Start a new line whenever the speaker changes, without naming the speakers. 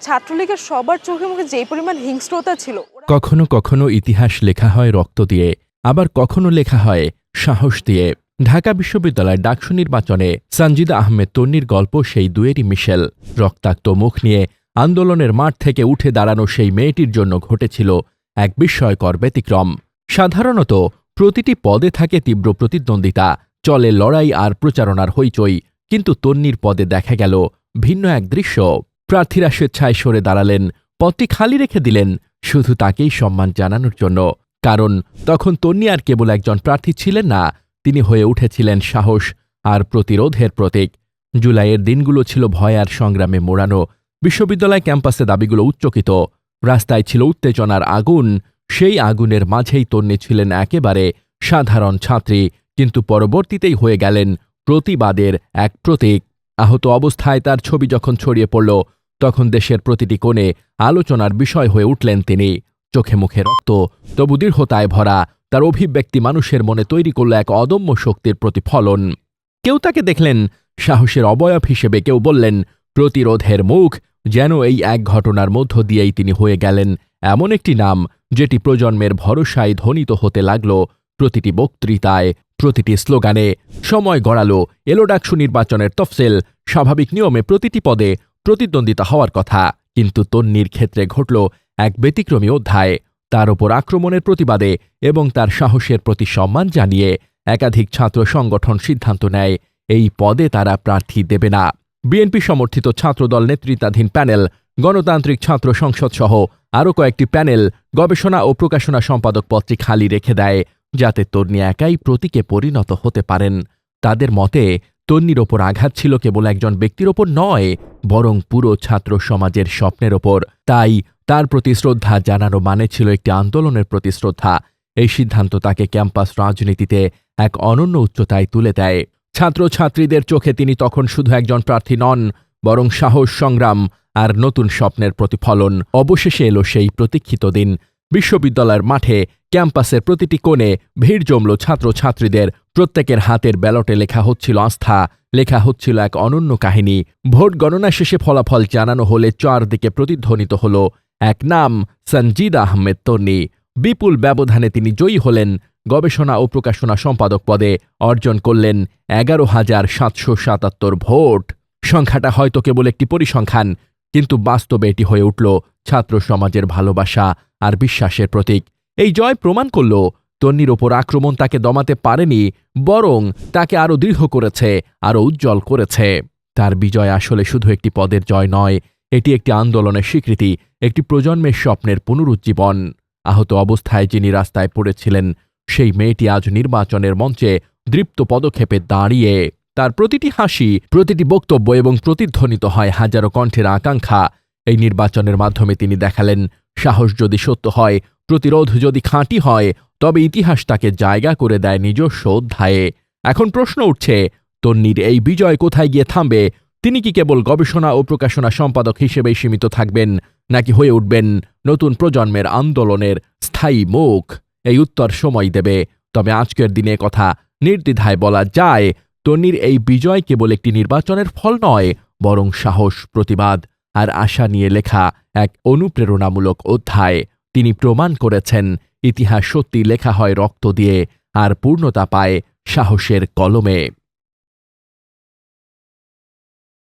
ছাত্রলীগের সবার চোখে মুখে যেই পরিমাণ হিংস্রতা ছিল
কখনো কখনো ইতিহাস লেখা হয় রক্ত দিয়ে, আবার কখনো লেখা হয় সাহস দিয়ে। ঢাকা বিশ্ববিদ্যালয়ের ডাকসু নির্বাচনে সঞ্জিদা আহমেদ তন্নির গল্প সেই দুয়েরই মিশেল। রক্তাক্ত মুখ নিয়ে আন্দোলনের মাঠ থেকে উঠে দাঁড়ানো সেই মেয়েটির জন্য ঘটেছিল এক বিস্ময়কর ব্যতিক্রম। সাধারণত প্রতিটি পদে থাকে তীব্র প্রতিদ্বন্দ্বিতা, চলে লড়াই আর প্রচারণার হইচই, কিন্তু তন্নির পদে দেখা গেল ভিন্ন এক দৃশ্য। প্রার্থীরা স্বেচ্ছায় সরে দাঁড়ালেন, পদটি খালি রেখে দিলেন, শুধু তাকেই সম্মান জানানোর জন্য। কারণ তখন তন্নি আর কেবল একজন প্রার্থী ছিলেন না, তিনি হয়ে উঠেছিলেন সাহস আর প্রতিরোধের প্রতীক। জুলাইয়ের দিনগুলো ছিল ভয় আর সংগ্রামে মোড়ানো, বিশ্ববিদ্যালয় ক্যাম্পাসে দাবিগুলো উচ্চকিত, রাস্তায় ছিল উত্তেজনার আগুন, সেই আগুনের মাঝেই তন্নি ছিলেন একেবারে সাধারণ ছাত্রী, কিন্তু পরবর্তীতেই হয়ে গেলেন প্রতিবাদের এক প্রতীক। আহত অবস্থায় তার ছবি যখন ছড়িয়ে পড়ল তখন দেশের প্রতিটি কোণে আলোচনার বিষয় হয়ে উঠলেন তিনি। চোখে মুখে রক্ত, তবু দৃঢ়তায় ভরা, তার অভিব্যক্তি মানুষের মনে তৈরি করল এক অদম্য শক্তির প্রতিফলন। কেউ তাকে দেখলেন, সাহসের অবয়ব হিসেবে কেউ বললেন, প্রতিরোধের মুখ, যেন এই এক ঘটনার মধ্য দিয়েই তিনি হয়ে গেলেন। এমন একটি নাম, যেটি প্রজন্মের ভরসায় ধ্বনিত হতে লাগল। প্রতিটি বক্তৃতায়, প্রতিটি স্লোগানে, সময় গড়ালো। এলো ডাকসু নির্বাচনের তফসিল, স্বাভাবিক নিয়মে প্রতিটি পদে প্রতিদ্বন্দ্বিতা হওয়ার কথা, কিন্তু তন্নির ক্ষেত্রে ঘটল এক ব্যতিক্রমী অধ্যায়। তার ওপর আক্রমণের প্রতিবাদে এবং তার সাহসের প্রতি সম্মান জানিয়ে একাধিক ছাত্র সংগঠন সিদ্ধান্ত নেয়, এই পদে তারা প্রার্থী দেবে না। বিএনপি সমর্থিত ছাত্রদল নেতৃত্বাধীন প্যানেল, গণতান্ত্রিক ছাত্র সংসদ সহ আরও কয়েকটি প্যানেল গবেষণা ও প্রকাশনা সম্পাদক পদটি খালি রেখে দেয়, যাতে তন্নি একাই প্রতীকে পরিণত হতে পারেন। তাদের মতে তন্নির ওপর আঘাত ছিল কেবল একজন ব্যক্তির ওপর নয়, বরং পুরো ছাত্র সমাজের স্বপ্নের ওপর। তাই তার প্রতি শ্রদ্ধা জানানো মানে ছিল একটি আন্দোলনের প্রতি শ্রদ্ধা। এই সিদ্ধান্ত তাকে ক্যাম্পাস রাজনীতিতে এক অনন্য উচ্চতায় তুলে দেয়। ছাত্রছাত্রীদের চোখে তিনি তখন শুধু একজন প্রার্থী নন, বরং সাহস সংগ্রাম আর নতুন স্বপ্নের প্রতিফলন। অবশেষে এলো সেই প্রতীক্ষিত দিন। বিশ্ববিদ্যালয়ের মাঠে ক্যাম্পাসের প্রতিটি কোণে ভিড় জমল ছাত্রছাত্রীদের। প্রত্যেকের হাতের ব্যালটে লেখা হচ্ছিল আস্থা। লেখা হচ্ছিল এক অনন্য কাহিনী। ভোট গণনা শেষে ফলাফল জানানো হলে চারদিকে প্রতিধ্বনিত হল। এক নাম, সঞ্জিদ আহমেদ তন্নি। বিপুল ব্যবধানে তিনি জয়ী হলেন। গবেষণা ও প্রকাশনা সম্পাদক পদে অর্জন করলেন এগারো হাজার সাতশো সাতাত্তর ভোট। সংখ্যাটা হয়তো কেবল একটি পরিসংখ্যান, কিন্তু বাস্তবে এটি হয়ে উঠল ছাত্র সমাজের ভালোবাসা। আর বিশ্বাসের প্রতীক। এই জয় প্রমাণ করল, তন্নির ওপর আক্রমণ তাকে দমাতে পারেনি, বরং তাকে আরও দৃঢ় করেছে, আরও উজ্জ্বল করেছে। তার বিজয় আসলে শুধু একটি পদের জয় নয়, এটি একটি আন্দোলনের স্বীকৃতি, একটি প্রজন্মের স্বপ্নের পুনরুজ্জীবন। আহত অবস্থায় যিনি রাস্তায় পড়েছিলেন, সেই মেয়েটি আজ নির্বাচনের মঞ্চে দৃপ্ত পদক্ষেপে দাঁড়িয়ে। তার প্রতিটি হাসি, প্রতিটি বক্তব্য এবং প্রতিধ্বনিত হয় হাজারো কণ্ঠের আকাঙ্ক্ষা এই নির্বাচনের মাধ্যমে তিনি দেখালেন, সাহস যদি সত্য হয়, প্রতিরোধ যদি খাঁটি হয়, তবে ইতিহাস তাকে জায়গা করে দেয় নিজস্ব অধ্যায়ে। এখন প্রশ্ন উঠছে, তন্নির এই বিজয় কোথায় গিয়ে থামবে? তিনি কি কেবল গবেষণা ও প্রকাশনা সম্পাদক হিসেবেই সীমিত থাকবেন, নাকি হয়ে উঠবেন নতুন প্রজন্মের আন্দোলনের স্থায়ী মুখ? এই উত্তর সময় দেবে। তবে আজকের দিনে কথা নির্দ্বিধায় বলা যায়, তন্নির এই বিজয় কেবল একটি নির্বাচনের ফল নয়, বরং সাহস, প্রতিবাদ আর আশা নিয়ে লেখা এক অনুপ্রেরণামূলক অধ্যায়। তিনি প্রমাণ করেছেন, ইতিহাস সত্যি লেখা হয় রক্ত দিয়ে আর পূর্ণতা পায় সাহসের কলমে।